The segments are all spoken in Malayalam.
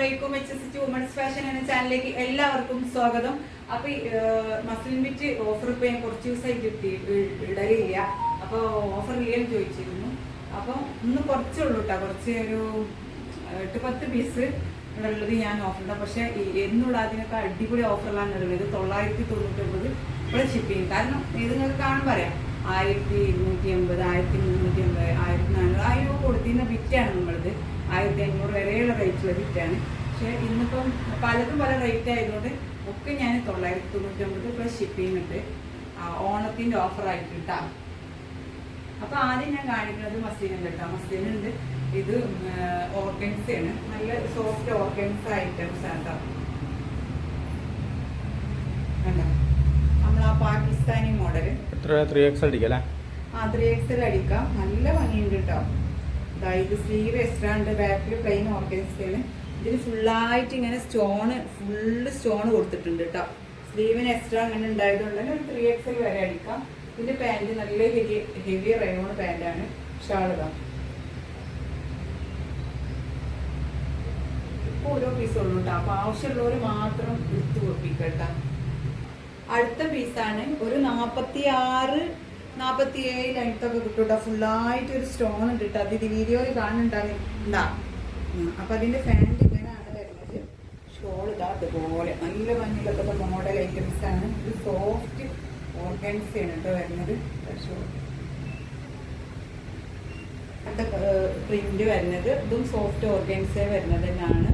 അലൈക്കും എച്ച് എസ് വുമൺസ് ഫാഷൻ എന്ന ചാനലിലേക്ക് എല്ലാവർക്കും സ്വാഗതം. അപ്പൊ മസ്ലിൻ ബിറ്റ് ഓഫർ ഇപ്പൊ ഞാൻ കുറച്ച് ദിവസമായി കിട്ടി ഇടലില്ല. അപ്പൊ ഓഫർ ഇല്ലെന്ന് ചോദിച്ചിരുന്നു. അപ്പൊ ഇന്ന് കുറച്ചേ ഉള്ളൂ കേട്ടോ കുറച്ച് ഒരു എട്ട് പത്ത് പീസ് ഉള്ളത് ഞാൻ ഓഫറുണ്ട് പക്ഷെ എന്നുള്ള അതിനൊക്കെ അടിപൊളി ഓഫറിലാണ് ഉള്ളത് തൊള്ളായിരത്തി തൊണ്ണൂറ്റി ഒമ്പത് ഇവിടെ ഷിപ്പിംഗ് കാരണം ഇത് നിങ്ങൾക്ക് കാണാൻ പറയാം ആയിരത്തി ഇരുന്നൂറ്റി എൺപത് ആയിരത്തി മുന്നൂറ്റി എൺപത് ആയിരത്തി നാനൂറ് ആ രൂപ കൊടുത്തിരുന്ന ബിറ്റാണ് നമ്മളത്. ആയിരത്തി അഞ്ഞൂറ് വരെയുള്ള റേറ്റുള്ള ബിറ്റാണ് പക്ഷെ ഇന്നിപ്പം പലതും പല റേറ്റ് ആയതുകൊണ്ട് ഒക്കെ ഞാൻ തൊള്ളായിരത്തി തൊണ്ണൂറ്റി ഒമ്പത് പ്ലസ് ഷിപ്പിംഗ് ഉണ്ട് ആ, ഓണത്തിന്റെ ഓഫർ ആയിട്ട് കിട്ടാം അപ്പം ആദ്യം ഞാൻ കാണിക്കുന്നത് മസ്ലിൻ ഉണ്ട് കേട്ടോ മസ്ലിൻ ഉണ്ട്. ഇത് ഓർഗൻസ് ആണ്. നല്ല സോഫ്റ്റ് ഓർഗൻസ് ഐറ്റംസ് ആണ് കേട്ടോ കണ്ടോ നമ്മൾ ആ പാകിസ്ഥാനി മോഡൽ എത്ര? ത്രീ എക്സ് അടിക്കാം അല്ലേ? ആ ത്രീ എക്സൽ അടിക്കാം. നല്ല ഭംഗിയുണ്ട് കേട്ടോ അതായത് ഇത് സ്ലീവ് എക്സ്ട്രാ ഉണ്ട് ബാക്കിൽ പ്ലെയിൻ ഓർഗൻസാണ് ഇതിൽ ഫുള്ളായിട്ട് ഇങ്ങനെ സ്റ്റോണ് ഫുള്ള് സ്റ്റോൺ കൊടുത്തിട്ടുണ്ട് കേട്ടോ സ്ലീവിന് എക്സ്ട്രാ അങ്ങനെ ഉണ്ടായതുകൊണ്ട് തന്നെ ഒരു ത്രീ എക്സൽ വരെ അടിക്കാം. ഇതിന്റെ പാന്റ് നല്ല ഹെവി ഹെവി റയോൺ പാന്റാണ് ഷാളുക ഇപ്പൊ ഓരോ പീസ് ഉള്ളൂ കേട്ടോ അപ്പൊ ആവശ്യമുള്ളവർ മാത്രം എടുത്തു കൊടുപ്പിക്കട്ടോ അടുത്ത പീസാണ് ഒരു നാപ്പത്തി ആറ് നാപ്പത്തി ഏഴ് ലെങ്ത് ഒക്കെ കിട്ടും കേട്ടോ ഫുള്ളായിട്ട് ഒരു സ്റ്റോൺ ഉണ്ട് കേട്ടോ. അത് ഇത് വീഡിയോയിൽ കാണുന്നുണ്ടാകും അപ്പൊ അതിന്റെ ഫാന്റ് ഇങ്ങനെയാണ് വരുന്നത്. ഷോൾ ഇതാ അതുപോലെ നല്ല ഭംഗിയിലൊക്കെ മോഡൽ ഐറ്റംസ് ആണ്. ഇത് സോഫ്റ്റ് ഓർഗൻസ് ആണ് കേട്ടോ വരുന്നത്. ഷോൾ പ്രിന്റ് വരുന്നത്. ഇതും സോഫ്റ്റ് ഓർഗൻസേ വരുന്നത് തന്നെയാണ്.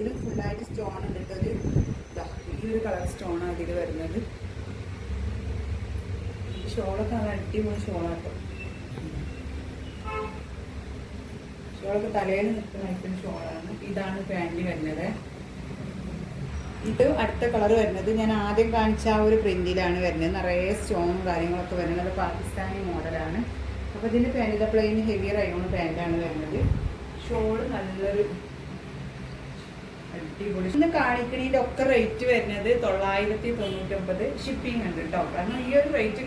ഇത് ഫുള്ളായിട്ട് സ്റ്റോൺ ഉണ്ട് ഇതാ ഒരു കളർ സ്റ്റോൺ ആണ് ഇതിൽ വരുന്നത് ഷോളൊക്കെ നല്ല അടിപൊളി ഷോളാട്ടോ. ഷോളൊക്കെ തലയിൽ നിൽക്കുന്ന ഐറ്റം ഷോളാണ്. ഇതാണ് പാന്റ് വരുന്നത്. ഇത് അടുത്ത കളർ വരുന്നത്. ഞാൻ ആദ്യം കാണിച്ച ആ ഒരു പ്രിന്റിലാണ് വരുന്നത്. നിറയെ സ്റ്റോണും കാര്യങ്ങളൊക്കെ വരുന്നത്. പാകിസ്ഥാനി മോഡലാണ്. അപ്പോൾ ഇതിന്റെ പാന്റ് പ്ലെയിൻ ഹെവി റയോൺ പാന്റാണ് വരുന്നത്. ഷോൾ നല്ലൊരു ഇന്ന് കാണിക്കണതിന്റെ ഒക്കെ റേറ്റ് വരുന്നത് തൊള്ളായിരത്തി തൊണ്ണൂറ്റൊമ്പത് ഷിപ്പിംഗ് ഉണ്ട് കേട്ടോ കാരണം ഈ ഒരു റേറ്റ്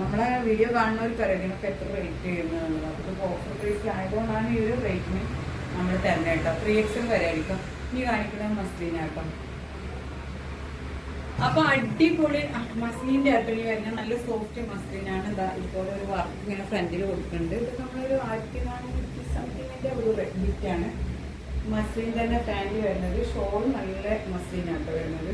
നമ്മളെ വീഡിയോ കാണുന്നവർക്ക് അറിയാം ഇതിനൊക്കെ എത്ര റേറ്റ് ചെയ്യുന്നതാണ് അപ്പോൾ ഓഫർ പ്രൈസ് ആയതുകൊണ്ടാണ് ഈ ഒരു റേറ്റിന് നമ്മൾ തരുന്നത് കേട്ടോ ത്രീ എക്സൽ വരെ ആയിരിക്കും ഇനി കാണിക്കുന്നത് മസ്ലീനാട്ടോ അപ്പൊ അടിപൊളി മസ്ലിന്റെ അട്ടണി വരുന്ന നല്ല സോഫ്റ്റ് മസ്ലീനാണ് ഇതാ ഇതുപോലെ ഒരു വർക്ക് ഇങ്ങനെ ഫ്രണ്ടിൽ കൊടുക്കുന്നുണ്ട്. ഇത് നമ്മളൊരു ആയിരത്തി നാനൂറ്റി സംതിങ്ങിന്റെ ഒരു ബിറ്റാണ് മസ്ലിൻ തന്നെ പാന്റ് വരുന്നത്. ഷോൾ നല്ല മസ്ലിനാട്ടോ വരുന്നത്.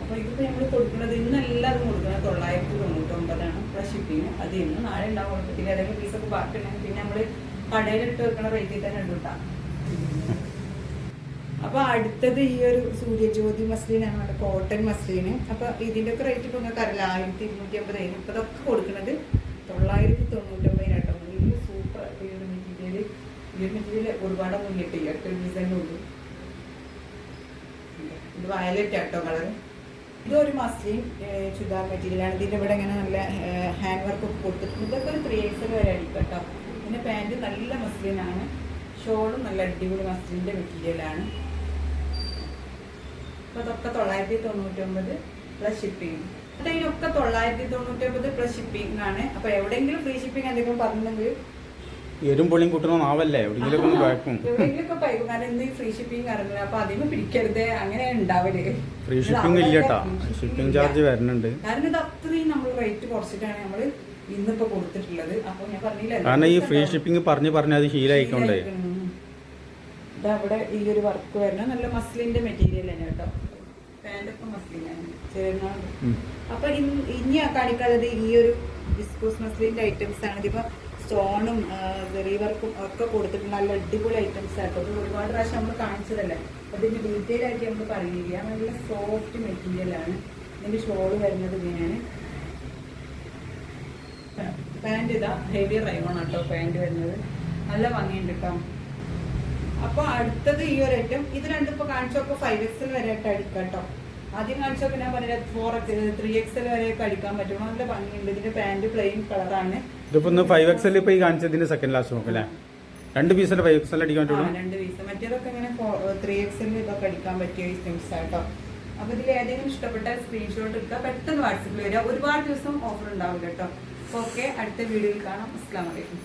അപ്പൊ ഇതിപ്പോ നമ്മൾ കൊടുക്കുന്നത് ഇന്ന് എല്ലാവരും കൊടുക്കുന്നത് തൊള്ളായിരത്തി തൊണ്ണൂറ്റൊമ്പതാണ്. പ്ലസ് ഷിപ്പിങ് അത് ഇന്ന് നാളെ ഉണ്ടാവും പിന്നെ ഏതെങ്കിലും പീസൊക്കെ ബാക്കി ഉണ്ടെങ്കിൽ പിന്നെ നമ്മൾ കടയിലിട്ട് വെക്കണ റേറ്റിൽ തന്നെ ഇട്ടാം അപ്പൊ അടുത്തത് ഈ ഒരു സൂര്യജ്യോതി മസ്ലിനാണ് നമ്മുടെ കോട്ടൺ മസ്ലിന്. അപ്പൊ ഇതിന്റെ ഒക്കെ റേറ്റ് ഇപ്പൊ നിങ്ങൾക്ക് അറിയില്ല? ആയിരത്തി ഇരുന്നൂറ്റി അമ്പത് ഇപ്പൊ ഇതൊക്കെ കൊടുക്കുന്നത് തൊള്ളായിരത്തി തൊണ്ണൂറ്റൊമ്പതിനാട്ടോ വലിയ സൂപ്പർ ഈ ഒരു മെറ്റീരിയൽ ഈ ഒരു മെറ്റീരിയൽ ഒരുപാടൊന്നും കിട്ടില്ല എട്ട് ഡിസൈൻ ഉള്ളൂ. ഇത് വയലറ്റ് ആട്ടോ കളർ ഇതൊരു മസ്ലിൻ ചുതാർ മെറ്റീരിയലാണ് ഇതിന്റെ ഇവിടെ ഇങ്ങനെ നല്ല ഹാൻഡ് വർക്ക് ഒക്കെ കൊടുത്തിട്ടുണ്ട്. ഇതൊക്കെ ഒരു ത്രീ എക്സൽ വരെ അടിക്കും കേട്ടോ പിന്നെ പാന്റ് നല്ല മസ്ലിനാണ് ഷോളും നല്ല അടിപൊളി മസ്ലിന്റെ മെറ്റീരിയലാണ് അപ്പോൾ അതൊക്കെ തൊള്ളായിരത്തി തൊണ്ണൂറ്റൊമ്പത് പ്ലസ് ഷിപ്പിംഗ് ഇതിനൊക്കെ തൊള്ളായിരത്തി തൊണ്ണൂറ്റൊമ്പത് പ്ലസ് ഷിപ്പിംഗ് ആണ്. അപ്പോൾ എവിടെയെങ്കിലും ഫ്രീ ഷിപ്പിംഗ് എന്തെങ്കിലും പറഞ്ഞെങ്കിൽ എരും പൊളിയും കൂട്ടുന്ന നാവല്ലേ? എവിടെയെങ്കിലും ഒന്ന് ഇന്ന് ഫ്രീ ഷിപ്പിംഗ് ഇല്ല കേട്ടാ. ഷിപ്പിംഗ് ചാർജ് വരുന്നുണ്ട്. കാരണം ഈ ഫ്രീ ഷിപ്പിംഗ് പറഞ്ഞു പറഞ്ഞ് അത് ശീലമായിക്കൊണ്ടേ ഇതാ ഇവിടെ ഈ ഒരു വർക്ക് വരുന്ന നല്ല മസ്ലിന്റെ മെറ്റീരിയൽ തന്നെ കേട്ടോ. പാന്റൊക്കെ മസ്ലിനാണ് അപ്പൊ ഇനി ആ കാണിക്കാനുള്ളത് ഈ ഒരു ഡിസ്കോസ് മസ്ലിന്റെ ഐറ്റംസ് ആണ്. ഇതിപ്പോ സ്റ്റോണും റിവർക്കും ഒക്കെ കൊടുത്തിട്ട് നല്ല അടിപൊളി ഐറ്റംസ് ആട്ടോ. ഇത് ഒരുപാട് പ്രാവശ്യം നമ്മൾ കാണിച്ചതല്ലേ? അതിന്റെ ഡീറ്റെയിൽ ആയിട്ട് നമ്മൾ പറയുന്നില്ല. നല്ല സോഫ്റ്റ് മെറ്റീരിയൽ ആണ്. ഇതിന്റെ ഷോൾ വരുന്നത് ഇങ്ങനെയാണ് പാന്റ് ഇതാ ഹെവി റൈവൺ ആട്ടോ പാന്റ് വരുന്നത്. നല്ല ഭംഗിയുണ്ട് കേട്ടോ അപ്പോൾ അടുത്തത് ഈ ഒരു ഐറ്റം ഇത് രണ്ടും ഇപ്പോൾ കാണിച്ചപ്പോൾ ഫൈവ് എക്സിൽ വരെ ആയിട്ട് അടിക്കാം കേട്ടോ ആദ്യം കാണിച്ചൊക്കെ ഞാൻ പറഞ്ഞ ഫോർ എക്സ് ത്രീ വരെ അടിക്കാൻ പറ്റും. നല്ല ഭംഗിയുണ്ട്. ഇതിന്റെ പാന്റ് പ്ലെയിൻ കളറാണ് ഇതിപ്പോ ഒന്ന് ഫൈവ് എക്സ് ഇപ്പൊ ഈ കാണിച്ചതിന്റെ സെക്കൻഡ് ലാസ്റ്റ് നോക്കാം അല്ലേ? രണ്ട് പീസിന്റെ ഫൈവ് എക്സ് എൽ അടിക്കാൻ പറ്റുള്ളൂ? രണ്ട് പീസ് മറ്റേതൊക്കെ ഇങ്ങനെ ത്രീ എക്സ് എൽ ഇതൊക്കെ അടിക്കാൻ പറ്റിയ ഐറ്റംസ് ആട്ടോ അപ്പൊ ഇതിൽ ഏതെങ്കിലും ഇഷ്ടപ്പെട്ട സ്ക്രീൻഷോട്ട് എടുക്കുക. പെട്ടെന്ന് വാട്സപ്പിൽ വരിക. ഒരുപാട് ദിവസം ഓഫർ ഉണ്ടാവില്ല കേട്ടോ ഓക്കെ അടുത്ത വീഡിയോയിൽ കാണാം. അസ്സാം വലൈക്കും